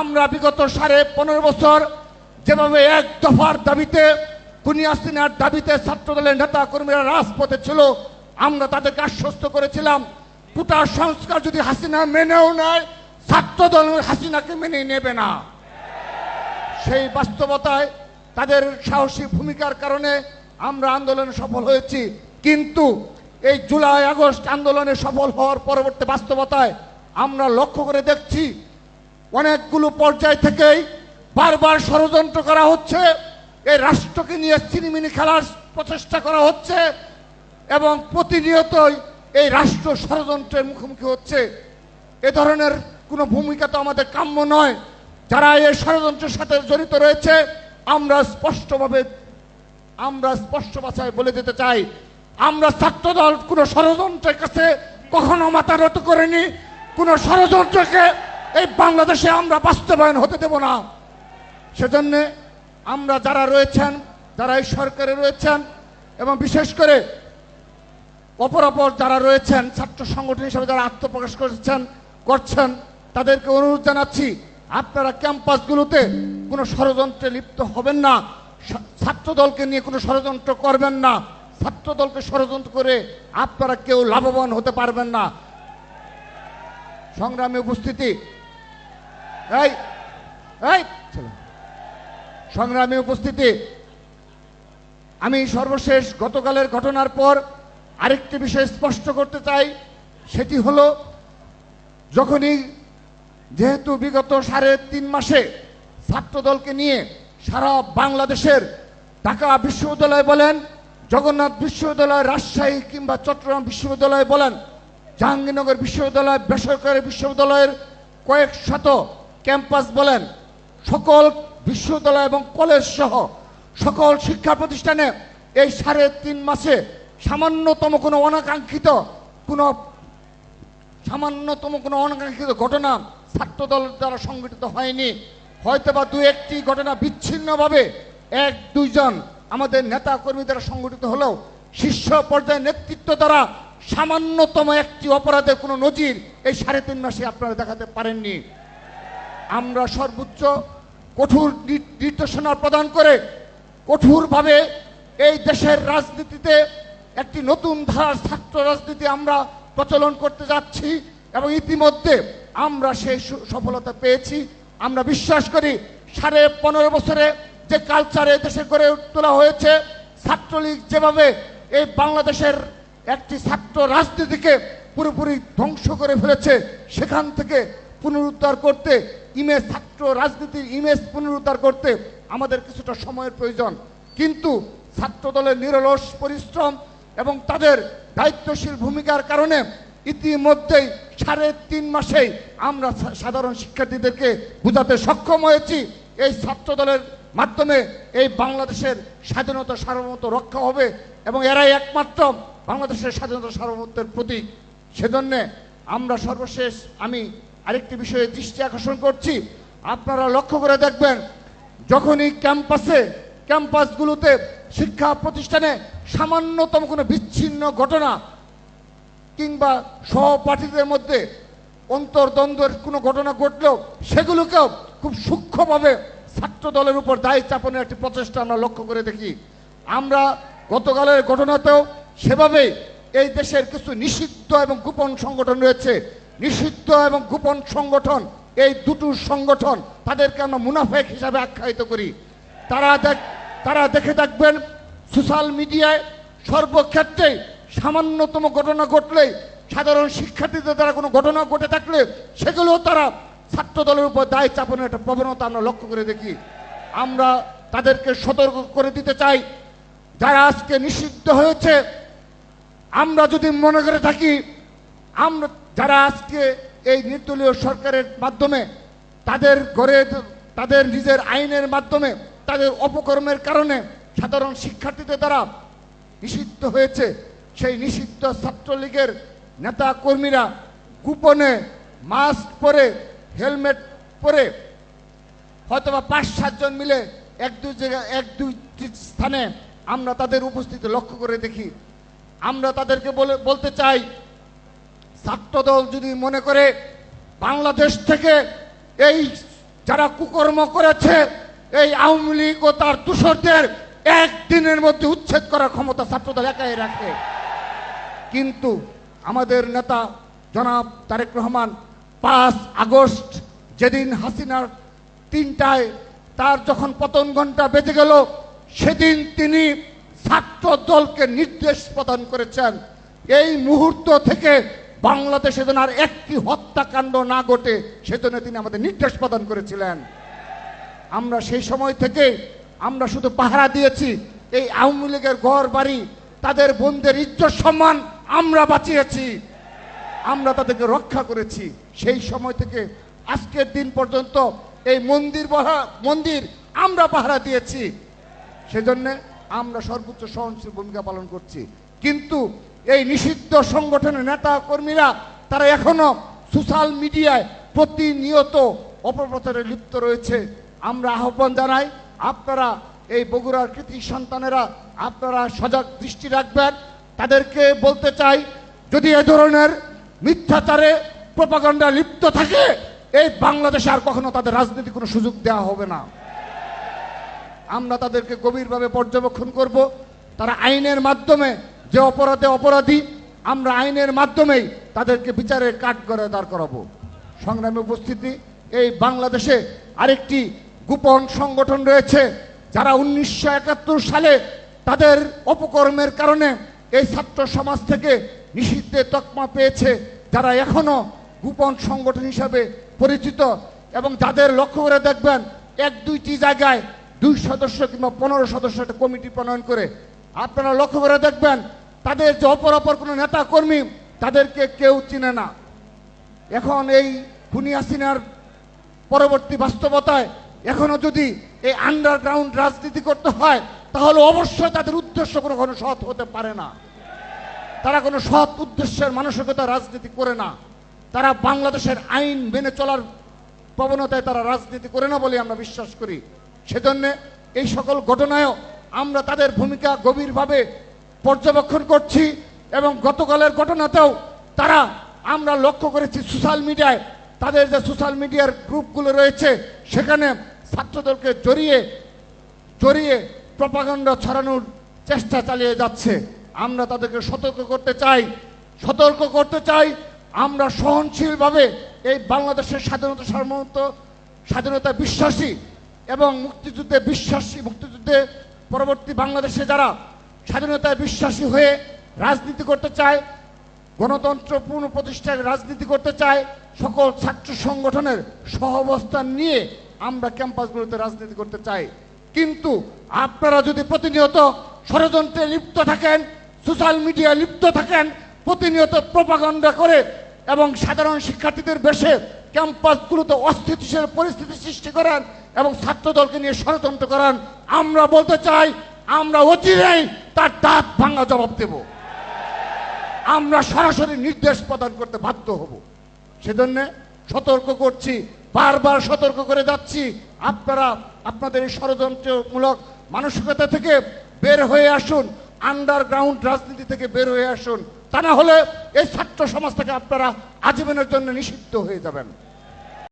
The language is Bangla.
আমরা বিগত সাড়ে পনেরো বছর যেভাবে এক দফার দাবিতে কুনিয়াসিনার দাবিতে ছাত্রদলের নেতা কর্মীরা রাজপথে ছিল, আমরা তাদেরকে আশ্বস্ত করেছিলাম কোটা সংস্কার যদি হাসিনা মেনেও নেয়, ছাত্রদল হাসিনাকে মেনে নেবে না। সেই বাস্তবতায় তাদের সাহসী ভূমিকার কারণে আমরা আন্দোলনে সফল হয়েছি। কিন্তু এই জুলাই আগস্ট আন্দোলনে সফল হওয়ার পরবর্তী বাস্তবতায় আমরা লক্ষ্য করে দেখছি অনেকগুলো পর্যায় থেকেই বারবার ষড়যন্ত্র করা হচ্ছে। এই রাষ্ট্রকে নিয়ে চিনিমিনি খেলার প্রচেষ্টা করা হচ্ছে এবং প্রতিনিয়তই এই রাষ্ট্র ষড়যন্ত্রের মুখোমুখি হচ্ছে। এ ধরনের কোনো ভূমিকা তো আমাদের কাম্য নয়। যারা এই ষড়যন্ত্রের সাথে জড়িত রয়েছে, আমরা স্পষ্টভাবে, আমরা স্পষ্ট ভাষায় বলে দিতে চাই, আমরা ছাত্রদল কোনো ষড়যন্ত্রের কাছে কখনো মাথা নত করিনি। কোনো ষড়যন্ত্রকে এই বাংলাদেশে আমরা বাস্তবায়ন হতে দেব না। সেজন্য আমরা যারা রয়েছেন, যারা এই সরকারে রয়েছেন, এবং বিশেষ করে অপর অপর যারা রয়েছেন, ছাত্র সংগঠন হিসেবে যারা আত্মপ্রকাশ করেছেন, করছেন, তাদেরকে অনুরোধ জানাচ্ছি, আপনারা ক্যাম্পাসগুলোতে কোনো ষড়যন্ত্রে লিপ্ত হবেন না। ছা- ছাত্রদলকে নিয়ে কোনো ষড়যন্ত্র করবেন না। ছাত্রদলকে ষড়যন্ত্র করে আপনারা কেউ লাভবান হতে পারবেন না। সংগ্রামে উপস্থিতি সংগ্রামে উপস্থিতি, আমি সর্বশেষ গতকালের ঘটনার পর আরেকটি বিষয় স্পষ্ট করতে চাই, সেটি হলো, যখনই যেহেতু বিগত সাড়ে তিন মাসে ছাত্রদলকে নিয়ে সারা বাংলাদেশের ঢাকা বিশ্ববিদ্যালয় বলেন, জগন্নাথ বিশ্ববিদ্যালয়, রাজশাহী কিংবা চট্টগ্রাম বিশ্ববিদ্যালয় বলেন, জাহাঙ্গীরনগর বিশ্ববিদ্যালয়, বেসরকারি বিশ্ববিদ্যালয়ের কয়েক শত ক্যাম্পাস বলেন, সকল বিশ্ববিদ্যালয় এবং কলেজ সহ সকল শিক্ষা প্রতিষ্ঠানে এই সাড়ে তিন মাসে সামান্যতম কোনো অনাকাঙ্ক্ষিত কোনো সামান্যতম কোনো অনাকাঙ্ক্ষিত ঘটনা ছাত্রদল দ্বারা সংগঠিত হয়নি। হয়তোবা দু একটি ঘটনা বিচ্ছিন্নভাবে এক, দুইজন আমাদের নেতা কর্মী দ্বারা সংগঠিত হলেও শীর্ষ পর্যায়ের নেতৃত্ব দ্বারা সামান্যতম একটি অপরাধের কোনো নজির এই সাড়ে তিন মাসে আপনারা দেখাতে পারেননি। আমরা সর্বোচ্চ কঠোর নির্দেশনা প্রদান করে কঠোরভাবে এই দেশের রাজনীতিতে একটি নতুন ধারার ছাত্র রাজনীতি আমরা প্রচলন করতে যাচ্ছি এবং ইতিমধ্যে আমরা সেই সফলতা পেয়েছি। আমরা বিশ্বাস করি সাড়ে পনেরো বছরে যে কালচারে দেশে গড়ে তোলা হয়েছে, ছাত্রলীগ যেভাবে এই বাংলাদেশের একটি ছাত্র রাজনীতিকে পুরোপুরি ধ্বংস করে ফেলেছে, সেখান থেকে পুনরুদ্ধার করতে ইমেজ ছাত্র রাজনীতির ইমেজ পুনরুদ্ধার করতে আমাদের কিছুটা সময়ের প্রয়োজন। কিন্তু ছাত্র দলের নিরলস পরিশ্রম এবং তাদের দায়িত্বশীল ভূমিকার কারণে ইতিমধ্যেই সাড়ে তিন মাসেই আমরা সাধারণ শিক্ষার্থীদেরকে বোঝাতে সক্ষম হয়েছি। এই ছাত্র দলের মাধ্যমে এই বাংলাদেশের স্বাধীনতা সার্বভৌমত্ব রক্ষা হবে এবং এরাই একমাত্র বাংলাদেশের স্বাধীনতা সার্বভৌমত্বের প্রতীক। সেজন্যে আমরা সর্বশেষ আমি আরেকটি বিষয়ে দৃষ্টি আকর্ষণ করছি। আপনারা লক্ষ্য করে দেখবেন, যখনই ক্যাম্পাসে, ক্যাম্পাসগুলোতে শিক্ষা প্রতিষ্ঠানে সামান্যতম কোনো বিচ্ছিন্ন ঘটনা কিংবা সহপাঠীদের মধ্যে অন্তর্দ্বন্দ্বের কোনো ঘটনা ঘটলেও সেগুলোকেও খুব সূক্ষ্মভাবে ছাত্র দলের উপর দায় চাপনের একটি প্রচেষ্টা আমরা লক্ষ্য করে দেখি। আমরা গতকালের ঘটনাতেও সেভাবেই এই দেশের কিছু নিষিদ্ধ এবং গোপন সংগঠন রয়েছে নিষিদ্ধ এবং গোপন সংগঠন, এই দুটো সংগঠন তাদেরকে আমরা মুনাফেক হিসাবে আখ্যায়িত করি। তারা দেখ, তারা দেখে থাকবেন, সোশ্যাল মিডিয়ায় সর্বক্ষেত্রে সামান্যতম ঘটনা ঘটলেই সাধারণ শিক্ষার্থীদের দ্বারা কোনো ঘটনা ঘটে থাকলে সেগুলো তারা ছাত্র দলের উপর দায় চাপানোর একটা প্রবণতা আমরা লক্ষ্য করে দেখি। আমরা তাদেরকে সতর্ক করে দিতে চাই। যারা আজকে নিষিদ্ধ হয়েছে, আমরা যদি মনে করে থাকি, আমরা যারা আজকে এই নির্দলীয় সরকারের মাধ্যমে তাদের ঘরে তাদের নিজের আইনের মাধ্যমে, তাদের অপকর্মের কারণে সাধারণ শিক্ষার্থীদের দ্বারা নিষিদ্ধ হয়েছে, সেই নিষিদ্ধ ছাত্রলীগের নেতা কর্মীরা গোপনে মাস্ক পরে, হেলমেট পরে, হয়তোবা পাঁচ সাতজন মিলে এক দুই জায়গায় এক দুইটি স্থানে আমরা তাদের উপস্থিতি লক্ষ্য করে দেখি। আমরা তাদেরকে বলে, বলতে চাই ছাত্রদল যদি মনে করে বাংলাদেশ থেকে এই যারা কুকর্ম করেছে, এই আওয়ামী লীগ ও তার দূষরদের একদিনের মধ্যে উচ্ছেদ করার ক্ষমতা ছাত্রদল একাই রাখে। কিন্তু আমাদের নেতা জনাব তারেক রহমান পাঁচ আগস্ট যেদিন হাসিনার তিনটায় তার যখন পতন ঘণ্টা বেজে গেল, সেদিন তিনি ছাত্র দলকে নির্দেশ প্রদান করেছেন। এই মুহূর্ত থেকে বাংলাদেশে যেন আর একটি হত্যাকাণ্ড না ঘটে, সেজন্য তিনি আমাদের নির্দেশ প্রদান করেছিলেন। আমরা সেই সময় থেকে আমরা শুধু পাহারা দিয়েছি, এই আওয়ামী লীগের ঘর বাড়ি, তাদের বোনদের ইজ্জত সম্মান আমরা বাঁচিয়েছি, আমরা তাদেরকে রক্ষা করেছি। সেই সময় থেকে আজকের দিন পর্যন্ত এই মন্দির মন্দির আমরা পাহারা দিয়েছি। সেজন্য আমরা সর্বোচ্চ সহনশীল ভূমিকা পালন করছি। কিন্তু এই নিষিদ্ধ সংগঠনের নেতা কর্মীরা, তারা এখনও সোশ্যাল মিডিয়ায় প্রতিনিয়ত অপপ্রচারে লিপ্ত রয়েছে। আমরা আহ্বান জানাই, আপনারা এই বগুড়ার কৃতি সন্তানেরা, আপনারা সজাগ দৃষ্টি রাখবেন। তাদেরকে বলতে চাই, যদি এ ধরনের মিথ্যাচারে প্রপাগণ্ডা লিপ্ত থাকে, এই বাংলাদেশে আর কখনো তাদের রাজনীতি কোনো সুযোগ দেওয়া হবে না। আমরা তাদেরকে গভীরভাবে পর্যবেক্ষণ করব। তারা আইনের মাধ্যমে যে অপরাধে অপরাধী, আমরা আইনের মাধ্যমেই তাদেরকে বিচারের কাঠ করে দাঁড় করাবো। সংগ্রামে উপস্থিতি, এই বাংলাদেশে আরেকটি গোপন সংগঠন রয়েছে, যারা উনিশশো একাত্তর সালে তাদের অপকর্মের কারণে এই ছাত্র সমাজ থেকে নিষিদ্ধের তকমা পেয়েছে। যারা এখনও গোপন সংগঠন হিসাবে পরিচিত এবং যাদের লক্ষ্য করে দেখবেন, এক দুইটি জায়গায় দুই সদস্য কিংবা পনেরো সদস্য একটা কমিটি প্রণয়ন করে। আপনারা লক্ষ্য করে দেখবেন তাদের যে অপর অপর কোনো নেতা কর্মী, তাদেরকে কেউ চিনে না। এখন এই খুনি হাসিনার পরবর্তী বাস্তবতায় এখনও যদি এই আন্ডারগ্রাউন্ড রাজনীতি করতে হয়, তাহলে অবশ্যই তাদের উদ্দেশ্য কোনো কোনো সৎ হতে পারে না। তারা কোনো সৎ উদ্দেশ্যের মানসিকতা রাজনীতি করে না। তারা বাংলাদেশের আইন মেনে চলার প্রবণতায় তারা রাজনীতি করে না বলে আমরা বিশ্বাস করি। সেজন্য এই সকল ঘটনায়ও আমরা তাদের ভূমিকা গভীরভাবে পর্যবেক্ষণ করছি এবং গতকালের ঘটনাতেও তারা আমরা লক্ষ্য করেছি সোশ্যাল মিডিয়ায়, তাদের যে সোশ্যাল মিডিয়ার গ্রুপগুলো রয়েছে, সেখানে ছাত্রদলকে জড়িয়ে জড়িয়ে প্রপাগান্ডা ছড়ানোর চেষ্টা চালিয়ে যাচ্ছে। আমরা তাদেরকে সতর্ক করতে চাই, সতর্ক করতে চাই। আমরা সহনশীলভাবে এই বাংলাদেশের স্বাধীনতা সার্বভৌমত্ব, স্বাধীনতা বিশ্বাসী এবং মুক্তিযুদ্ধে বিশ্বাসী, মুক্তিযুদ্ধে পরবর্তী বাংলাদেশে যারা স্বাধীনতায় বিশ্বাসী হয়ে রাজনীতি করতে চায়, গণতন্ত্র পুনঃপ্রতিষ্ঠার রাজনীতি করতে চায়, সকল ছাত্র সংগঠনের সহাবস্থান নিয়ে আমরা ক্যাম্পাসগুলোতে রাজনীতি করতে চাই। কিন্তু আপনারা যদি প্রতিনিয়ত ষড়যন্ত্রে লিপ্ত থাকেন, সোশ্যাল মিডিয়ায় লিপ্ত থাকেন, প্রতিনিয়ত প্রপাগণ্ডা করে এবং সাধারণ শিক্ষার্থীদের বেশে ক্যাম্পাসগুলোতে অস্থিতিশীল পরিস্থিতি সৃষ্টি করেন এবং ছাত্রদলকে নিয়ে ষড়যন্ত্র করেন, আমরা বলতে চাই আমরা অচিরেই তার দাঁত ভাঙা জবাব দেব। আমরা সরাসরি নির্দেশ প্রদান করতে বাধ্য হব। সেজন্য সতর্ক করছি, বারবার সতর্ক করে যাচ্ছি। আপনারা, আপনাদের এই ষড়যন্ত্রমূলক মানসিকতা থেকে বের হয়ে আসুন আন্ডারগ্রাউন্ড রাজনীতি থেকে বের হয়ে আসুন। তা না হলে এই ছাত্র সমাজ থেকে আপনারা আজীবনের জন্য নিষিদ্ধ হয়ে যাবেন।